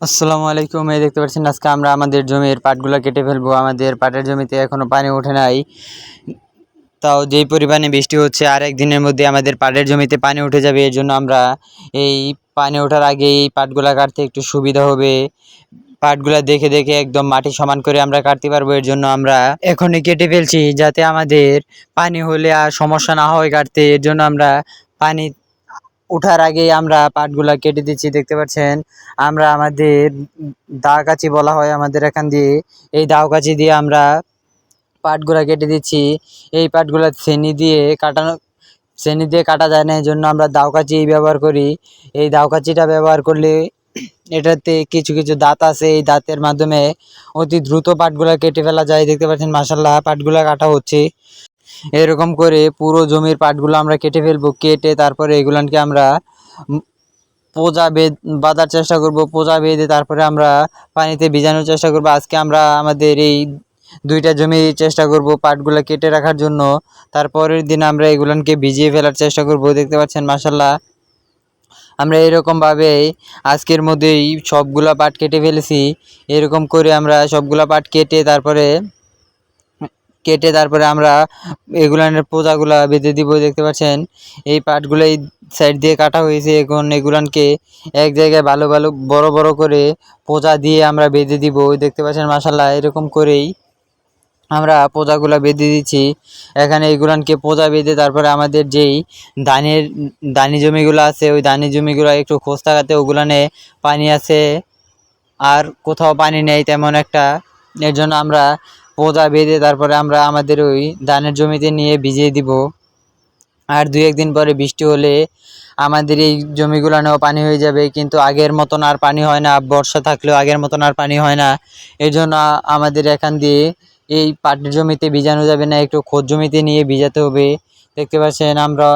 আসসালামু আলাইকুম। এই দেখতে পাচ্ছেন, আজকে আমরা আমাদের জমির পাটগুলো কেটে ফেলব। আমাদের পাটের জমিতে এখনও পানি ওঠে নাই। তাও যেই পরিমাণে বৃষ্টি হচ্ছে আর একদিনের মধ্যে আমাদের পাটের জমিতে পানি উঠে যাবে। এর জন্য আমরা এই পানি ওঠার আগে এই পাটগুলা কাটতে একটু সুবিধা হবে। পাটগুলা দেখে দেখে একদম মাটি সমান করে আমরা কাটতে পারব। এর জন্য আমরা এখনই কেটে ফেলছি, যাতে আমাদের পানি হলে আর সমস্যা না হয় কাটতে। এর জন্য আমরা পানি ওঠার আগেই আমরা পাটগুলা কেটে দিচ্ছি, দেখতে পাচ্ছেন? আমরা আমাদের দা কাচি বলা হয় আমাদের এখান দিয়ে। এই দাও কাচি দিয়ে আমরা পাটগুলা কেটে দিচ্ছি। এই পাটগুলা ছেনি দিয়ে কাটানো ছেনি দিয়ে কাটা যায় না এই জন্য আমরা দাও কাচি ব্যবহার করি। এই দাও কাচিটা ব্যবহার করলে এটাতে কিছু কিছু দাঁত আছে। এই দাঁতের মাধ্যমে অতি দ্রুত পাটগুলা কেটে ফেলা যায়। দেখতে পাচ্ছেন মাসাল্লাহ পাটগুলা কাটা হচ্ছে। এরকম করে পুরো জমির পাটগুলো আমরা কেটে ফেলব, কেটে তারপরে এগুলানকে আমরা পোজা বেঁধ, বাঁধার চেষ্টা করব, পোজা বেঁধে তারপরে আমরা পানিতে ভিজানোর চেষ্টা করব। আজকে আমরা আমাদের এই দুইটা জমি চেষ্টা করব পাটগুলো কেটে রাখার জন্য। তারপরের দিন আমরা এগুলানকে ভিজিয়ে ফেলার চেষ্টা করব, দেখতে পাচ্ছেন মাসাল্লাহ আমরা এরকমভাবে আজকের মধ্যেই সবগুলা পাট কেটে ফেলেছি। এরকম করে আমরা সবগুলা পাট কেটে তারপরে কেটে তারপরে আমরা এগুলানের পোজাগুলা বেঁধে দিব, দেখতে পাচ্ছেন? এই পাটগুলো এই সাইড দিয়ে কাটা হয়েছে এখন এগুলানকে এক জায়গায় ভালো ভালো বড় বড় করে পোজা দিয়ে আমরা বেঁধে দিব, দেখতে পাচ্ছেন? মাসাল্লাহ এরকম করেই আমরা পোজাগুলা বেঁধে দিচ্ছি। এখানে এগুলানকে পোজা বেঁধে তারপরে আমাদের যেই ধানের দানি জমিগুলো আছে, ওই দানি জমিগুলো একটু খোঁজ থাকাতে ওগুলানে পানি আছে। আর কোথাও পানি নেই তেমন একটা। এর জন্য আমরা পোজা বেঁধে তারপরে আমরা আমাদের ওই ধানের জমিতে নিয়ে ভিজিয়ে দিব। আর দুই একদিন পরে বৃষ্টি হলে আমাদের এই জমিগুলানেও পানি হয়ে যাবে। কিন্তু আগের মতন আর পানি হয় না, বর্ষা থাকলেও আগের মতন আর পানি হয় না। এই জন্য আমাদের এখান দিয়ে এই পাটের জমিতে ভিজানো যাবে না, একটু খোঁজ জমিতে নিয়ে ভিজাতে হবে। দেখতে পাচ্ছেন আমরা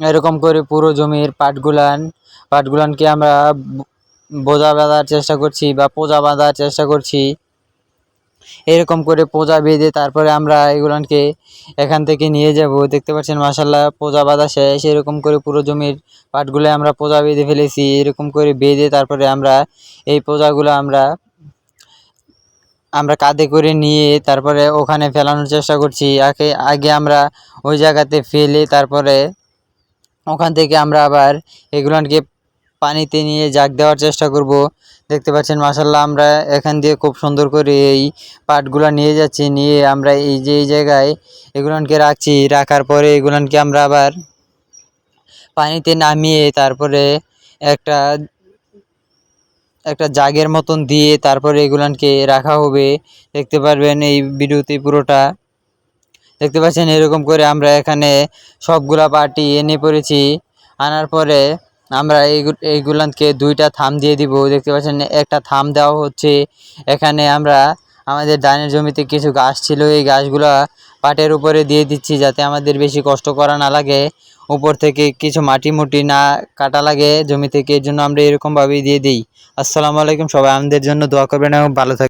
এরকম করে পুরো জমির পাটগুলান, পাটগুলানকে আমরা বোঝা বাঁধার চেষ্টা করছি বা পোজা বাঁধার চেষ্টা করছি। এরকম করে পোজা বেঁধে তারপরে আমরা এগুলানকে এখান থেকে নিয়ে যাব। দেখতে পাচ্ছেন মাসাল্লাহ পোজা বাঁধা শেষ। এরকম করে পুরো জমির পাটগুলো আমরা পোজা বেঁধে ফেলেছি। এরকম করে বেঁধে তারপরে আমরা এই পোজাগুলো আমরা আমরা কাঁধে করে নিয়ে তারপরে ওখানে ফেলানোর চেষ্টা করছি। আগে আগে আমরা ওই জায়গাতে ফেলে তারপরে ওখান থেকে আমরা আবার এগুলোকে পানিতে নিয়ে জাগ দেওয়ার চেষ্টা করব। দেখতে পাচ্ছেন মাসাল্লাহ আমরা এখান দিয়ে খুব সুন্দর করে এই পাটগুলো নিয়ে যাচ্ছি, নিয়ে আমরা এই যে এই জায়গায় এগুলোকে রাখছি। রাখার পরে এগুলোকে আমরা আবার পানিতে নামিয়ে তারপরে একটা একটা জাগের মতন দিয়ে তারপরে এগুলানকে রাখা হবে। দেখতে পারবেন এই ভিডিওতে পুরোটা। দেখতে পাচ্ছেন, এরকম করে আমরা এখানে সবগুলা পার্টি এনে পড়েছি। আনার পরে আমরা এই এইগুলানকে দুইটা থাম দিয়ে দিব। দেখতে পাচ্ছেন, একটা থাম দেওয়া হচ্ছে। এখানে আমরা আমাদের ধানের জমিতে কিছু গাছ ছিল, এই গাছগুলা পাটের উপরে দিয়ে দিচ্ছি যাতে আমাদের বেশি কষ্ট করা না লাগে। উপর থেকে কিছু মাটি মুটি না কাটা লাগে জমি থেকে, এর জন্য আমরা এরকমভাবেই দিয়ে দিই। আসসালামু আলাইকুম সবাই, আমাদের জন্য দোয়া করবেন এবং ভালো থাকবেন